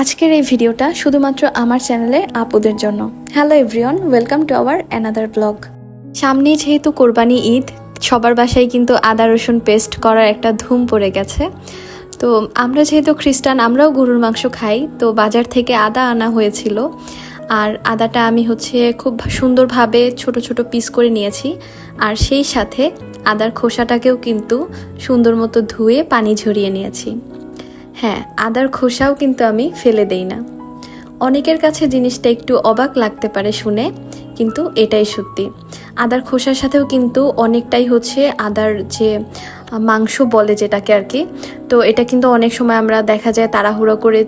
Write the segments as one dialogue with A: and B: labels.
A: আজকের এই ভিডিওটা শুধুমাত্র আমার চ্যানেলে আপুদের জন্য। Hello everyone welcome to our another blog সামনেই যেহেতু কোরবানি ঈদ, সবার বাসায় কিন্তু আদা, রসুন পেস্ট করার একটা ধুম পড়ে গেছে। তো আমরা যেহেতু খ্রিস্টান, আমরাও গরুর মাংস খাই, তো বাজার থেকে আদা আনা হয়েছিল। আর আদাটা আমি হচ্ছে খুব সুন্দরভাবে ছোট ছোট পিস করে নিয়েছি। আর সেই সাথে আদার খোসাটাকেও কিন্তু সুন্দর মতো ধুয়ে পানি ঝরিয়ে নিয়েছি। হ্যাঁ আদার খোসাও কিন্তু আমি ফেলে দেই না। অনেকের কাছে জিনিসটা একটু অবাক লাগতে পারে শুনে, কিন্তু এটাই সত্যি। আদার খোসার সাথেও কিন্তু অনেকটাই হচ্ছে আদার যে, মাংস বলে যেটাকে আর কি, তো এটা কিন্তু অনেক সময় আমরা দেখা যায় তাড়াহুড়ো করে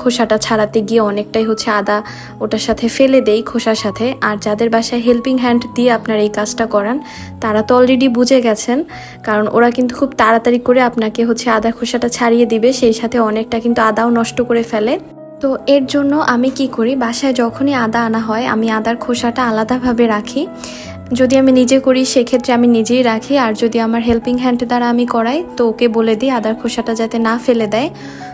A: খোসাটা ছাড়াতে গিয়ে অনেকটাই হচ্ছে আদা ওটার সাথে ফেলে দেই খোসার সাথে। আর যাদের বাসায় হেল্পিং হ্যান্ড দিয়ে আপনার এই কাজটা করান, তারা তো অলরেডি বুঝে গেছেন, কারণ ওরা কিন্তু খুব তাড়াতাড়ি করে আপনাকে হচ্ছে আদা খোসাটা ছাড়িয়ে দিবে, সেই সাথে অনেকটা কিন্তু আদাও নষ্ট করে ফেলে। তো এর জন্য আমি কি করি, বাসায় যখনই আদা আনা হয়, আমি আদার খোসাটা আলাদাভাবে রাখি। যদি আমি নিজে করি, সেক্ষেত্রে আমি নিজেই রাখি। আর যদি আমার হেল্পিং হ্যান্ড দ্বারা আমি করাই, তো ওকে বলে দিই, আদার খোসাটা যাতে না ফেলে দেয়।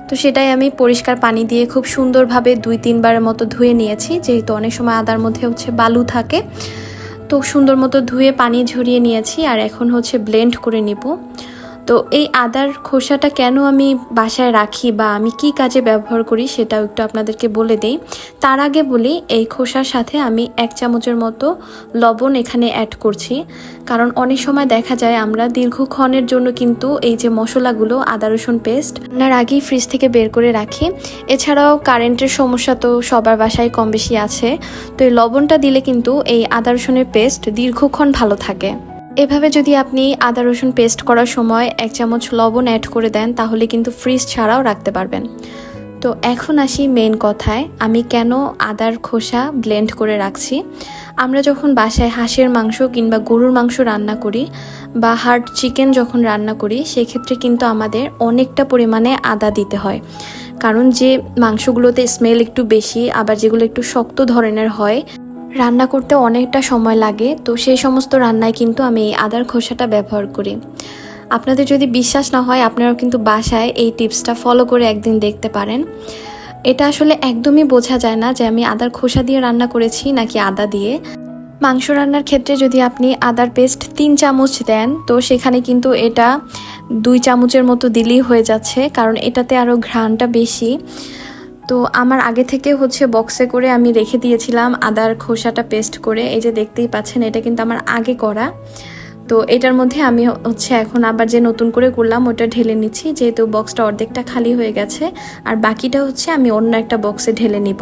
A: তো সেটাই আমি পরিষ্কার পানি দিয়ে খুব সুন্দরভাবে দুই, তিনবারের মতো ধুয়ে নিয়েছি। যেহেতু অনেক সময় আদার মধ্যে হচ্ছে বালু থাকে, তো সুন্দর মতো ধুয়ে পানি ঝরিয়ে নিয়েছি। আর এখন হচ্ছে ব্লেন্ড করে নিব। তো এই আদার খোসাটা কেন আমি বাসায় রাখি বা আমি কি কাজে ব্যবহার করি সেটাও একটু আপনাদেরকে বলে দেই। তার আগে বলি, এই খোসার সাথে আমি এক চামচের মতো লবণ এখানে অ্যাড করছি। কারণ অনেক সময় দেখা যায় আমরা দীর্ঘক্ষণের জন্য কিন্তু এই যে মশলাগুলো, আদা রসুন পেস্ট রান্নার আগেই ফ্রিজ থেকে বের করে রাখি। এছাড়াও কারেন্টের সমস্যা তো সবার বাসায় কম বেশি আছে। তো এই লবণটা দিলে কিন্তু এই আদা রসুনের পেস্ট দীর্ঘক্ষণ ভালো থাকে। এভাবে যদি আপনি আদা, রসুন পেস্ট করার সময় এক চামচ লবণ অ্যাড করে দেন, তাহলে কিন্তু ফ্রিজ ছাড়াও রাখতে পারবেন। তো এখন আসি মেন কথায়, আমি কেন আদার খোসা ব্লেন্ড করে রাখছি? আমরা যখন বাসায় হাঁসের মাংস কিংবা গরুর মাংস রান্না করি বা হার্ড চিকেন যখন রান্না করি, সেক্ষেত্রে কিন্তু আমাদের অনেকটা পরিমাণে আদা দিতে হয়। কারণ যে মাংসগুলোতে স্মেল একটু বেশি, আবার যেগুলো একটু শক্ত ধরনের হয় রান্না করতে অনেকটা সময় লাগে, তো সেই সমস্ত রান্নায় কিন্তু আমি এই আদার খোসাটা ব্যবহার করি। আপনাদের যদি বিশ্বাস না হয়, আপনারাও কিন্তু বাসায় এই টিপসটা ফলো করে একদিন দেখতে পারেন। এটা আসলে একদমই বোঝা যায় না যে আমি আদার খোসা দিয়ে রান্না করেছি নাকি আদা দিয়ে। মাংস রান্নার ক্ষেত্রে যদি আপনি আদার পেস্ট তিন চামচ দেন, তো সেখানে কিন্তু এটা দুই চামচের মতো দিলেই হয়ে যাচ্ছে, কারণ এটাতে আরও ঘ্রাণটা বেশি। তো আমার আগে থেকে হচ্ছে বক্সে করে আমি রেখে দিয়েছিলাম আদার খোসাটা পেস্ট করে। এই যে দেখতেই পাচ্ছেন, এটা কিন্তু আমার আগে করা। তো এটার মধ্যে আমি হচ্ছে এখন আবার যে নতুন করে করলাম, ওটা ঢেলে নিচ্ছি, যেহেতু বক্সটা অর্ধেকটা খালি হয়ে গেছে। আর বাকিটা হচ্ছে আমি অন্য একটা বক্সে ঢেলে নিব।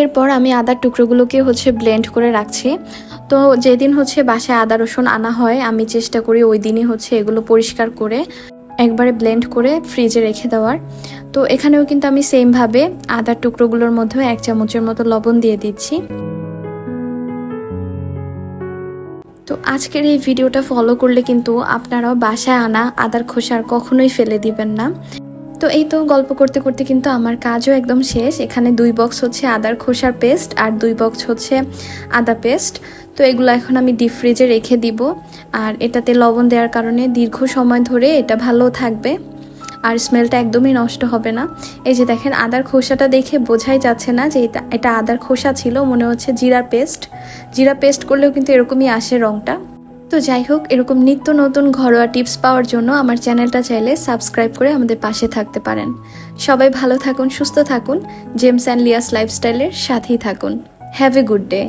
A: এরপর আমি আদার টুকরোগুলোকে হচ্ছে ব্লেন্ড করে রাখছি। তো যেদিন হচ্ছে বাসায় আদা, রসুন আনা হয়, আমি চেষ্টা করি ওই দিনই হচ্ছে এগুলো পরিষ্কার করে একবারে ব্লেন্ড করে ফ্রিজে রেখে দেওয়ার। তো এখানেও কিন্তু আমি সেমভাবে আদার টুকরোগুলোর মধ্যেও এক চামচের মতো লবণ দিয়ে দিচ্ছি। তো আজকের এই ভিডিওটা ফলো করলে কিন্তু আপনারাও বাসায় আনা আদার খোসার কখনোই ফেলে দিবেন না। তো এই তো গল্প করতে করতে কিন্তু আমার কাজও একদম শেষ। এখানে দুই বক্স হচ্ছে আদার খোসার পেস্ট আর দুই বক্স হচ্ছে আদা পেস্ট তো এগুলো এখন আমি ডিপ ফ্রিজে রেখে দিব। আর এটাতে লবণ দেওয়ার কারণে দীর্ঘ সময় ধরে এটা ভালো থাকবে। আর স্মেলটা একদমই নষ্ট হবে না। এই যে দেখেন, আদার খোসাটা দেখে বোঝাই যাচ্ছে না যে এটা এটা আদার খোসা ছিল, মনে হচ্ছে জিরা পেস্ট জিরা পেস্ট করলেও কিন্তু এরকমই আসে রঙটা তো যাই হোক, এরকম নিত্য নতুন ঘরোয়া টিপস পাওয়ার জন্য আমার চ্যানেলটা চাইলে সাবস্ক্রাইব করে আমাদের পাশে থাকতে পারেন। সবাই ভালো থাকুন, সুস্থ থাকুন, জেমস অ্যান্ড লিয়াস লাইফস্টাইলের সাথেই থাকুন। Have a good day.